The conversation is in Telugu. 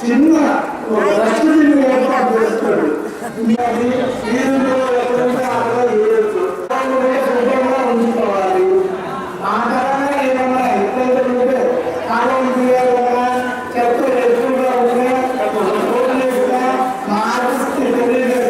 చిన్న రక్షణ ఏర్పాటు చేస్తాడు చెత్త ఎక్కువగా ఉన్నాయి మార్పు తెలియదు